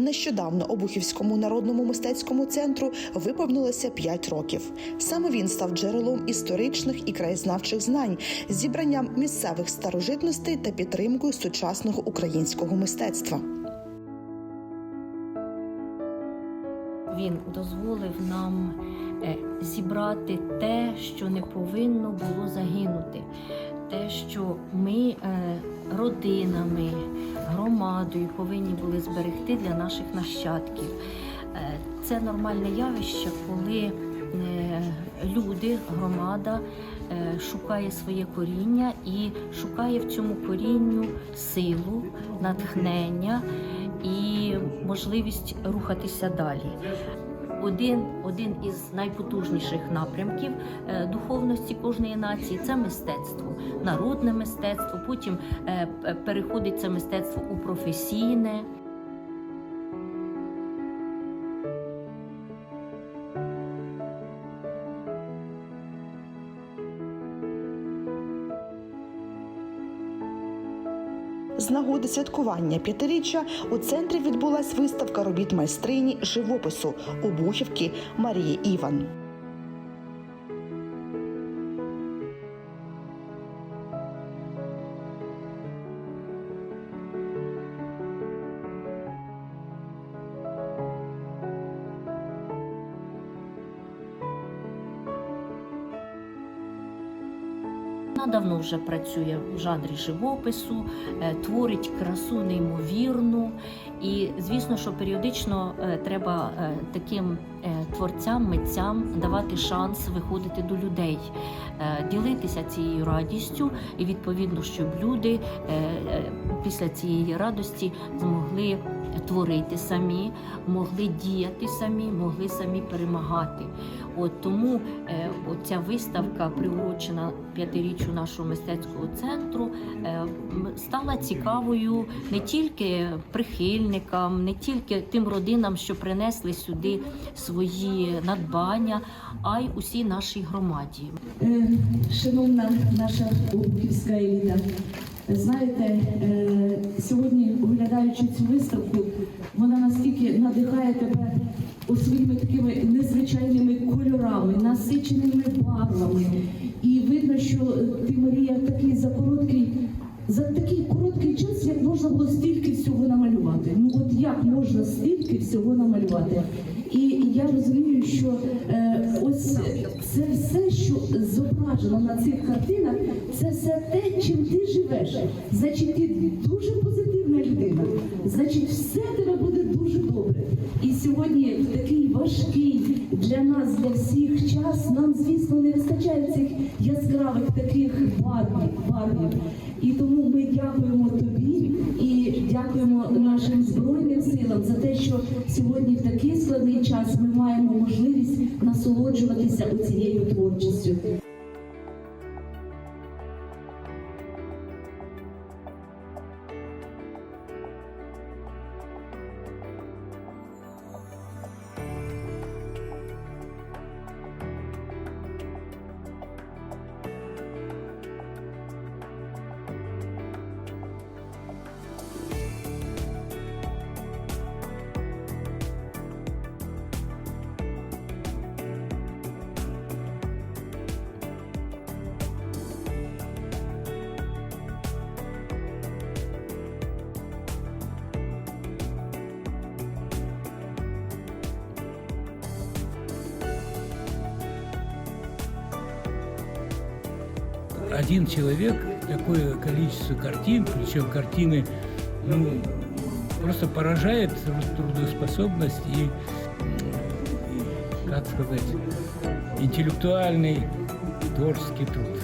Нещодавно Обухівському народному мистецькому центру виповнилося 5 років. Саме він став джерелом історичних і краєзнавчих знань, зібранням місцевих старожитностей та підтримкою сучасного українського мистецтва. Він дозволив нам е, зібрати те, що не повинно було загинути. Те, що ми е, родинами, громадою повинні були зберегти для наших нащадків. Е, Це нормальне явище, коли е, люди, громада шукає своє коріння і шукає в цьому корінню силу, натхнення і можливість рухатися далі. Один, один із найпотужніших напрямків е, духовності кожної нації це мистецтво, народне мистецтво. Потім е, переходить це мистецтво у професійне. З нагоди святкування п'ятиріччя у центрі відбулась виставка робіт майстрині живопису Обухівки Марії Іван. Вона давно вже працює в жанрі живопису, е, творить красу неймовірну. І звісно, що періодично е, треба е, таким творцям, митцям давати шанс виходити до людей, ділитися цією радістю, і відповідно, щоб люди після цієї радості змогли творити самі, могли діяти самі, могли самі перемагати. От тому е, ця виставка, приурочена п'ятиріччю нашого мистецького центру, е, стала цікавою не тільки прихильникам, не тільки тим родинам, що принесли сюди свої надбання, а й усій нашій громаді. Е, Шановна наша Обухівська еліта, знаєте, е, сьогодні, оглядаючи цю виставку, вона настільки надихає тебе у своїми такими незвичайними кольорами, насиченими барвами. І видно, що ти, Марія, такий за короткий. За такий короткий час, як можна було стільки всього намалювати. Ну от як можна стільки всього намалювати? І я розумію, що е, ось це все, що зображено на цих картинах, це все те, чим ти живеш. Значить, ти дуже позитивна людина. Значить, все тебе буде дуже добре. І сьогодні такий важкий для нас, для всіх час, нам, звісно, не вистачає цих яскравих таких барвів. І тому ми дякуємо тобі і дякуємо нашим збройним силам за те, що сьогодні в такий складний час ми маємо можливість насолоджуватися цією творчістю. один человек такое количество картин, причем картины, ну, просто поражает труд- трудоспособность и, м, и, как сказать, интеллектуальный творческий труд.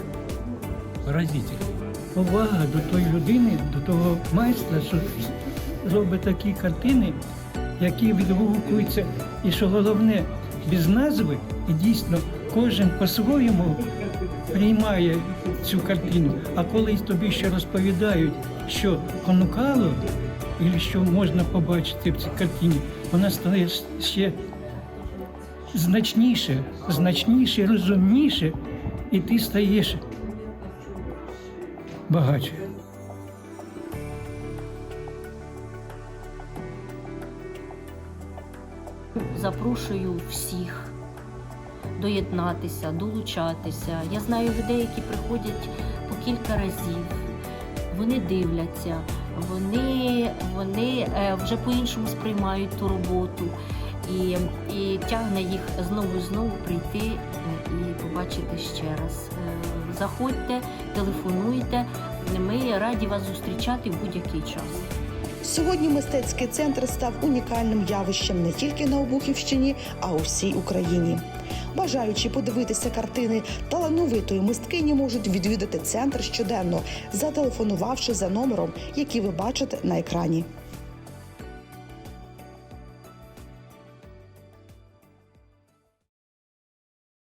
Поразительный. повага до тої людини, до того майстра, що робить такі картини, які відгукуються, і що головне, без назви, і дійсно кожен по-своєму приймає цю картину. А коли тобі ще розповідають, що понукало, і що можна побачити в цій картині, вона стає ще значніше, значніше, розумніше, і ти стаєш багатше. запрошую всіх доєднатися, долучатися. Я знаю людей, які приходять по кілька разів. Вони дивляться, вони, вони е, вже по-іншому сприймають ту роботу. І, і тягне їх знову і знову прийти е, і побачити ще раз. Е, Заходьте, телефонуйте. Ми раді вас зустрічати в будь-який час. Сьогодні мистецький центр став унікальним явищем не тільки на Обухівщині, а у всій Україні. Бажаючи подивитися картини талановитої мисткині можуть відвідати центр щоденно, зателефонувавши за номером, який ви бачите на екрані.